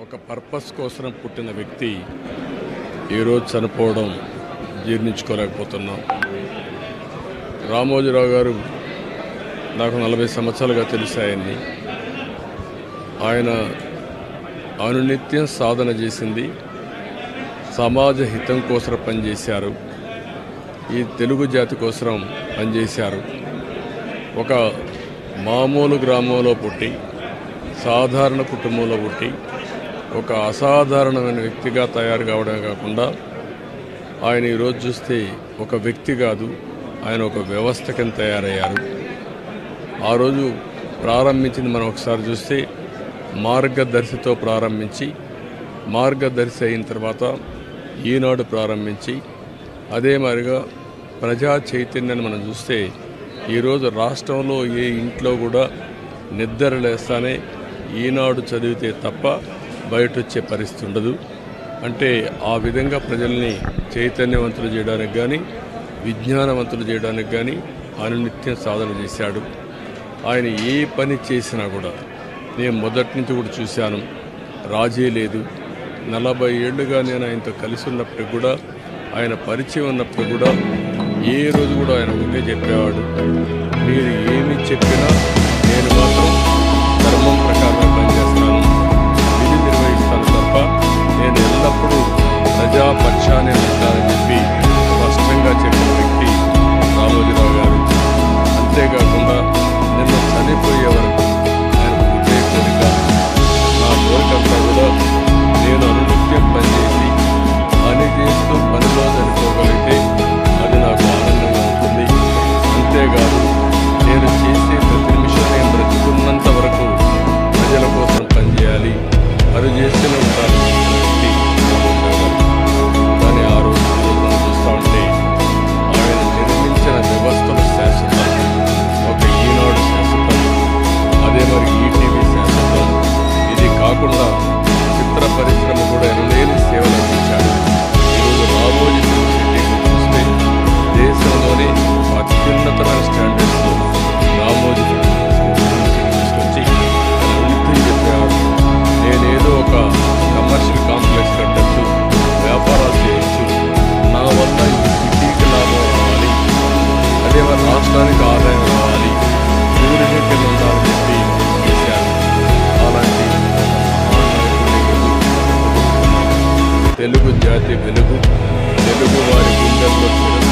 ఒక పర్పస్ కోసం పుట్టిన వ్యక్తి ఈరోజు చనిపోవడం జీర్ణించుకోలేకపోతున్నాం. రామోజీరావు గారు నాకు నలభై సంవత్సరాలుగా తెలిసాయని ఆయన అనునిత్యం సాధన చేసింది సమాజ హితం కోసం పనిచేశారు ఈ తెలుగు జాతి కోసం పనిచేశారు. ఒక మామూలు గ్రామంలో పుట్టి సాధారణ కుటుంబంలో పుట్టి ఒక అసాధారణమైన వ్యక్తిగా తయారు కావడమే కాకుండా ఆయన ఈరోజు చూస్తే ఒక వ్యక్తి కాదు ఆయన ఒక వ్యవస్థ కింద తయారయ్యారు. ఆ రోజు ప్రారంభించింది మనం ఒకసారి చూస్తే మార్గదర్శితో ప్రారంభించి మార్గదర్శి అయిన తర్వాత ఈనాడు ప్రారంభించి అదే మాదిరిగా ప్రజా చైతన్యాన్ని మనం చూస్తే ఈరోజు రాష్ట్రంలో ఏ ఇంట్లో కూడా నిద్ర లేస్తానే ఈనాడు చదివితే తప్ప బయట వచ్చే పరిస్థితి ఉండదు. అంటే ఆ విధంగా ప్రజల్ని చైతన్యవంతులు చేయడానికి కానీ విజ్ఞానవంతులు చేయడానికి కానీ ఆయన నిత్యం సాధన చేశాడు. ఆయన ఏ పని చేసినా కూడా నేను మొదటి నుంచి కూడా చూశాను. రాజీ లేదు. నలభై ఏళ్ళుగా నేను ఆయనతో కలిసి ఉన్నప్పుడు కూడా ఆయన పరిచయం ఉన్నప్పుడు కూడా ఏ రోజు కూడా ఆయన ముందే చెప్పేవాడు. మీరు ఏమి చెప్పినా up a churning తెలుగు జాతి వెలుగు తెలుగు వారి గుండెల్లో చిరస్థాయిగా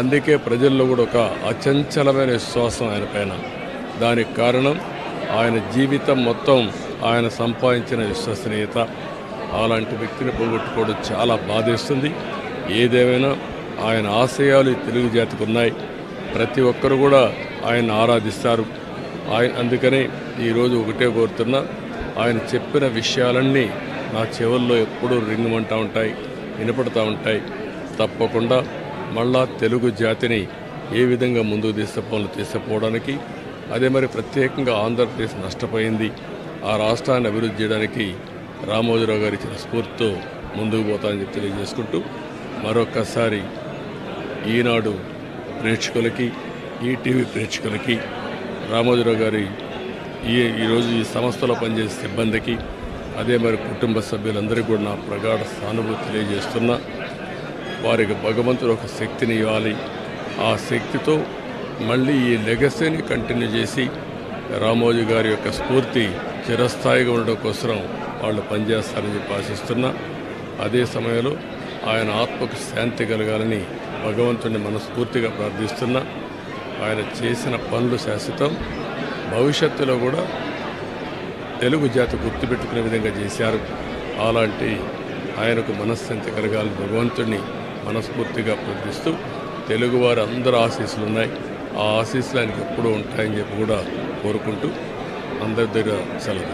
అందుకే ప్రజల్లో కూడా ఒక అచంచలమైన విశ్వాసం ఆయన పైన. దానికి కారణం ఆయన జీవితం మొత్తం ఆయన సంపాదించిన విశ్వసనీయత. అలాంటి వ్యక్తిని పోగొట్టుకోవడం చాలా బాధేస్తుంది. ఏదేమైనా ఆయన ఆశయాలు తెలుగు జాతికి ఉన్నాయి. ప్రతి ఒక్కరు కూడా ఆయన ఆరాధిస్తారు. ఆయన అందుకనే ఈరోజు ఒకటే కోరుతున్నా ఆయన చెప్పిన విషయాలన్నీ నా చెవుల్లో ఎప్పుడూ రింగమంటూ ఉంటాయి వినపడుతూ ఉంటాయి. తప్పకుండా మళ్ళా తెలుగు జాతిని ఏ విధంగా ముందుకు తీసుకుపోవాలో తీసుకుపోవడానికి అదే మరి ప్రత్యేకంగా ఆంధ్రప్రదేశ్ నష్టపోయింది ఆ రాష్ట్రాన్ని అభివృద్ధి చేయడానికి రామోజీరావు గారు ఇచ్చిన స్ఫూర్తితో ముందుకు పోతానని చెప్పి తెలియజేసుకుంటూ మరొకసారి ఈనాడు ప్రేక్షకులకి ఈటీవీ ప్రేక్షకులకి రామోజీరావు గారి ఈ ఈరోజు ఈ సంస్థలో పనిచేసే సిబ్బందికి అదే మరి కుటుంబ సభ్యులందరికీ కూడా నా ప్రగాఢ సానుభూతి తెలియజేస్తున్నా. వారికి భగవంతుడు ఒక శక్తిని ఇవ్వాలి. ఆ శక్తితో మళ్ళీ ఈ లెగసీని కంటిన్యూ చేసి రామోజీ గారి యొక్క స్ఫూర్తి చిరస్థాయిగా ఉండడం కోసం వాళ్ళు పనిచేస్తారని చెప్పి ఆశిస్తున్నా. అదే సమయంలో ఆయన ఆత్మకు శాంతి కలగాలని భగవంతుడిని మనస్ఫూర్తిగా ప్రార్థిస్తున్నా. ఆయన చేసిన పనులు శాశ్వతం. భవిష్యత్తులో కూడా తెలుగు జాతి గుర్తుపెట్టుకునే విధంగా చేశారు. అలాంటి ఆయనకు మనశ్శాంతి కలగాలని భగవంతుడిని మనస్ఫూర్తిగా ప్రార్థిస్తూ తెలుగువారు అందరు ఆశీస్సులు ఉన్నాయి. ఆ ఆశీస్సులు ఆయనకి ఎప్పుడూ ఉంటాయని చెప్పి కూడా కోరుకుంటూ అందరి దగ్గర సెలవు